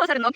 ও sir no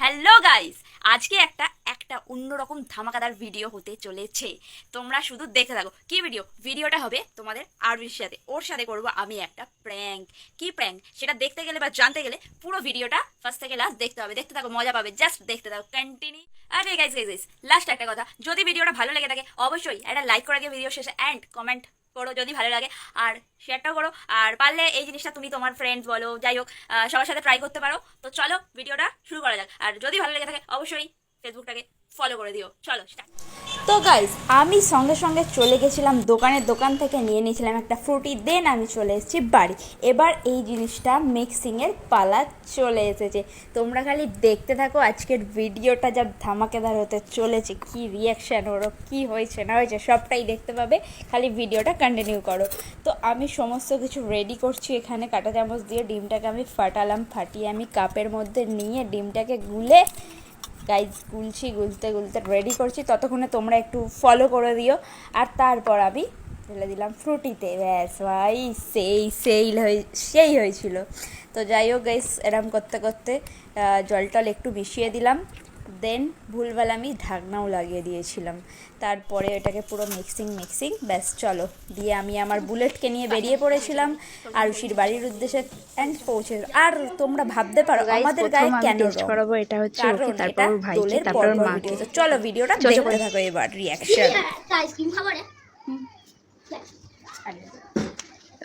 hello guys আজকে একটা একটা অন্যরকম ধামাকাদার ভিডিও হতে চলেছে। তোমরা শুধু দেখে থাকো। কি ভিডিও ভিডিওটা হবে তোমাদের আরবির সাথে। ওর সাথে করব আমি একটা প্র্যাঙ্ক কি প্র্যাঙ্ক সেটা দেখতে গেলে বা জানতে গেলে পুরো ভিডিওটা ফার্স্ট থেকে লাস্ট দেখতে হবে। দেখতে থাকো, মজা পাবে। জাস্ট দেখতে থাকো। কন্টিনিউ আরে গাইস গাইস গাইস লাস্ট একটা কথা। যদি ভিডিওটা ভালো লেগে থাকে, অবশ্যই একটা লাইক করে দিয়ে ভিডিও শেষে অ্যান্ড কমেন্ট করো যদি ভালো লাগে। আর শেয়ারটাও করো। আর পারলে এই জিনিসটা তুমি তোমার ফ্রেন্ডস বলো, যাই হোক সবার সাথে ট্রাই করতে পারো। তো চলো ভিডিওটা শুরু করা যাক। আর যদি ভালো লেগে থাকে, অবশ্যই ফেসবুকটাকে ফলো করে দিও। চলো। তো গাইজ আমি সঙ্গে সঙ্গে চলে গেছিলাম দোকানের দোকান থেকে নিয়ে নিয়েছিলাম একটা ফ্রুটি দেন আমি চলে এসেছি বাড়ি। এবার এই জিনিসটা মিক্সিংয়ের পালা চলে এসেছে। তোমরা খালি দেখতে থাকো আজকের ভিডিওটা যা ধামাকেদার হতে চলেছে, কি রিয়াকশান ওরও কী হয়েছে, না হয়েছে, সবটাই দেখতে পাবে। খালি ভিডিওটা কন্টিনিউ করো। তো আমি সমস্ত কিছু রেডি করছি এখানে, কাঁটা চামচ দিয়ে ডিমটাকে আমি ফাটালাম, ফাটিয়ে আমি কাপের মধ্যে নিয়ে ডিমটাকে গুলে গাইজ গুলছি, গুলতে গুলতে রেডি করছি। ততক্ষণে তোমরা একটু ফলো করে দিও। আর তারপর আমি ঢেলে দিলাম ফ্রুটিতে ব্যাস, ভাই, সেই সেই হয়ে- সেই হয়েছিল। তো যাই হোক গাইস এরম করতে করতে জল টল একটু মিশিয়ে দিলাম। দেন ভুলভাল আমি ঢাকনাও লাগিয়ে দিয়েছিলাম। তারপরে এটাকে পুরো মিক্সিং মিক্সিং ব্যাস চলো। দিয়ে আমি আমার বুলেটকে নিয়ে বেরিয়ে পড়েছিলাম আরুষির বাড়ির উদ্দেশ্যে অ্যান্ড পৌঁছে আর তোমরা ভাবতে পারো আমাদের গায়ে কেন করাবো এটা হচ্ছে ওকে তারপর দোলের তারপর। তো চলো ভিডিওটা চলো, দেখতে থাকো এবার রিয়াকশন আইসক্রিম খাব রে।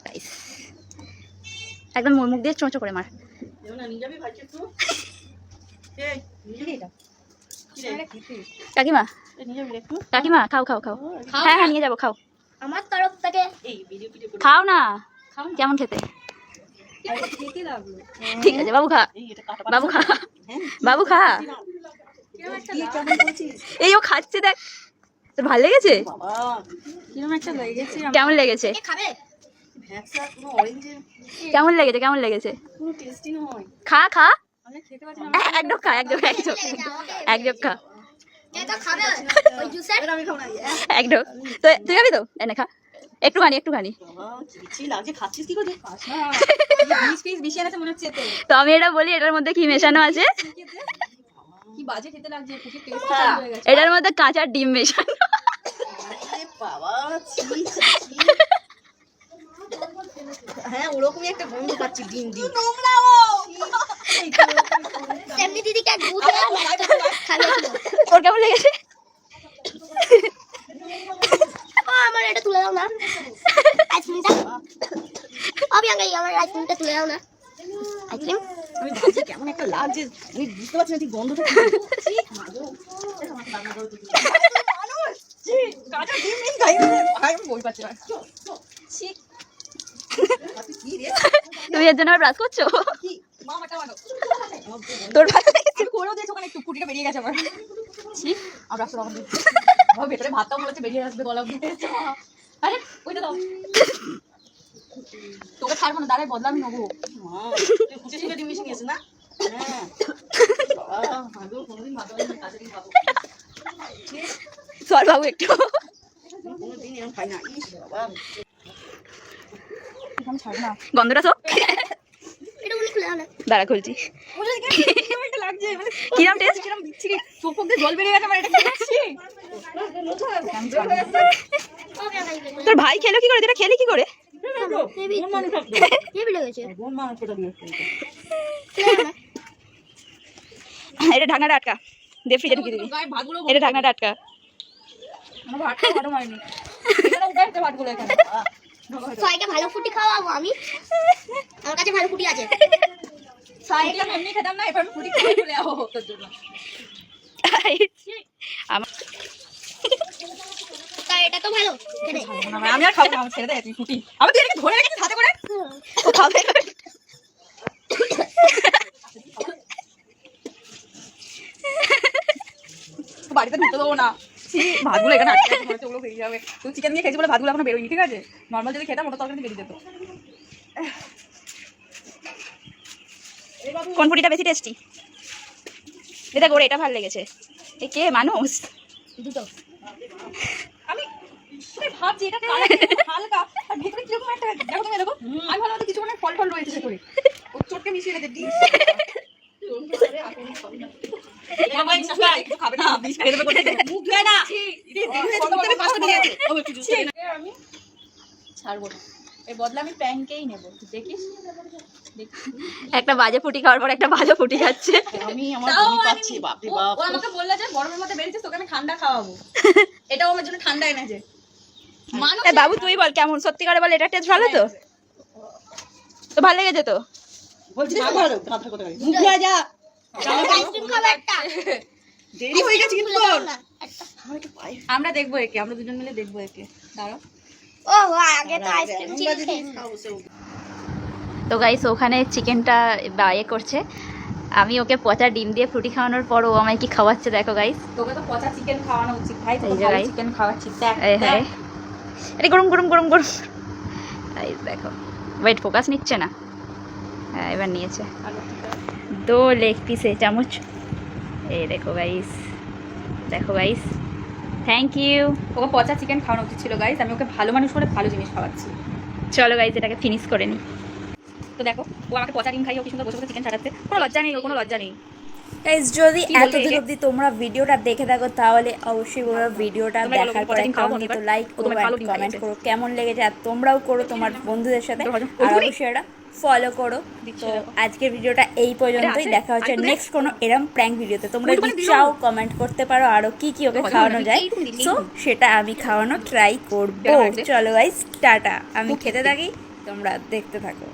Guys, একদম মুখ দিয়ে চোঁচো করে মার। কাকিমা? কাকিমা খাও খাও খাও। হ্যাঁ হ্যাঁ নিয়ে যাব খাও। আমার তরফ থেকে। খাও না। কেমন খেতে? ঠিক আছে বাবু খা। বাবু খা। বাবু খা। এই ও খাচ্ছে দেখ। তোর ভালো লেগেছে? কেমন লেগেছে? কেমন লেগেছে কেমন লেগেছে? খা খা। এক এক এক তুই খাবি তো? এনে খা। একটুখানি একটুখানি। তো আমি এটা বলি এটার মধ্যে কি মেশানো আছে? এটার মধ্যে কাঁচা ডিম মেশানো। হ্যাঁ ওরকমই একটা গন্ধ পাচ্ছি ডিম ডিম। এমনি দিদিকে দুধে খাবে ওর কেমন লেগেছে? ও আমার এটা তুলে দাও না। আইসক্রিমটা আমার আইসক্রিমটা তুলে দাও না। আইসক্রিম আমি ভাবছি কেমন একটা লাগছে আমি বুঝতে পারছি ঠিক গন্ধটা? তুমি এর জন্য ব্রাশ করছ। তোর আমি করেও দিয়েছি ওখানে একটু ফুটিটা বেরিয়ে গেছে আমার ছি আর রাস্তা তখন আমার ভেতরে ভাতটাও হচ্ছে বেরিয়ে আসবে গলা আরে ওইটা দাও। তোকে ছাড়বো না দাঁড়ায় বদলা আমি নেব খুশি ছিল ডিম মিশে গেছে না? হ্যাঁ। ভাত। সর বাবু। একটু। গন্ধটা সব এটা উনি খুলে দাও না দাঁড়া খুলছি। কিরম মানে টেস্ট? কিরম। চোখ জল বেরিয়ে গেছে আমার, এটা খাচ্ছি? তোর ভাই খেলো কি করে? এটা খেলি কি করে? এটা ঢাকনাটা আটকা। দে ফ্রিজে ঢুকিয়ে দিবি। এটা ঢাকনাটা আটকা। ভালো ফুটি খাওয়াবো আমি। আমার কাছে ভালো ফুটি আছে। আমি এমনি খেতাম না, এবার আমি খেয়ে চলে যাব তোর জন্য। এটা তো ভালো আমি আর খাব না, আমার ছেড়ে দে, তুই ফুটি। আবার তুই ধরে রেখেছিস হাতে করে? খাবে বাড়িতে ঢুকতে দেবো না। ভাতগুলো এখানে আটকে আছে, ওগুলো বেরিয়ে যাবে। তুই চিকেন দিয়ে খেয়েছিস বলে ভাতগুলো এখন বেরোয়নি, ঠিক আছে? নর্মাল যদি খেতাম ওটা তরকারিতে বেরিয়ে যেত। কোন পুরিটা বেশি টেস্টি এটা করে এটা ভালো লেগেছে এ কে মানুষ দুটো আমি ভাবছি এটা হালকা আর ভেতরে কীরকম একটা দেখো তুমি দেখো আমি ভালো কিছু মানে ফল ফল রয়েছে ভেতরে ও চটকে মিশিয়ে রেখে দিই ছাড়বো না এর বদলে আমি প্যানকেই নেব। দেখিস? একটা বাজে ফুটি খাওয়ার পর একটা ভালো ফুটি খাচ্ছে। আমি আমার বমি পাচ্ছি বাপরে ও- বাপ। ও আমাকে বলল যে গরমের মধ্যে বেরিয়েছিস তোকে আমি ঠান্ডা খাওয়াবো। এটাও আমার জন্য ঠান্ডা এনেছে। মানুষ এ, বাবু তুই বল কেমন? সত্যি করে বল এটা টেস্ট ভালো তো? তো ভালো লেগেছে তো? বলছি না ভালো কাঁথা কথা মুখ যা। আইসক্রিম খাবে একটা। দেরি হয়ে গেছে কিন্তু আমরা দেখব একে আমরা দুজন মিলে দেখব একে। দাঁড়াও। ও আগে তো আইসক্রিম তো গাইস ওখানে চিকেনটা ইয়ে করছে। আমি ওকে পচা ডিম দিয়ে ফ্রুটি খাওয়ানোর পর ও আমায় কি খাওয়াচ্ছে দেখো গাইস তোকে তো পচা চিকেন খাওয়ানো উচিত ভাই যে ভালো চিকেন খাওয়াচ্ছি দেখ এই দেখ। হ্যাঁ। আরে গরম গরম গরম গরম। গাইস দেখো। ওয়েট ফোকাস নিচ্ছে না? হ্যাঁ এবার নিয়েছে। দো লেগ পিসে চামচ। এই দেখো গাইস দেখো গাইস থ্যাংক ইউ ওকে পচা চিকেন খাওয়ানো উচিত ছিল গাইস আমি ওকে ভালো মানুষ করে ভালো জিনিস খাওয়াচ্ছি। চলো গাইস এটাকে ফিনিশ করে নিই তো দেখো ও আমাকে পচা ডিম খাইয়ে ও কি সুন্দর বসে বসে চিকেন ছাড়াচ্ছে। কোনো লজ্জা নেই কোনো লজ্জা নেই। গাইস যদি এতদিন অবধি তোমরা ভিডিওটা দেখে থাকো তাহলে অবশ্যই বলো ভিডিওটা দেখার পরে পরে দিন খাওয়াবো কেমন এবার। তো লাইক করো কমেন্ট করো কেমন লেগেছে আর তোমরাও করো তোমার বন্ধুদের সাথে। আর অবশ্যই এটা ফলো করো। তো আজকের ভিডিওটা এই পর্যন্তই। দেখা হচ্ছে নেক্সট কোনো এরম প্র্যাঙ্ক ভিডিওতে। তোমরা যদি চাও কমেন্ট করতে পারো আরও কি কি ওকে খাওয়ানো যায়। সো সেটা আমি খাওয়ানো ট্রাই করব। চলো গাইস টাটা। আমি খেতে। থাকি তোমরা দেখতে থাকো।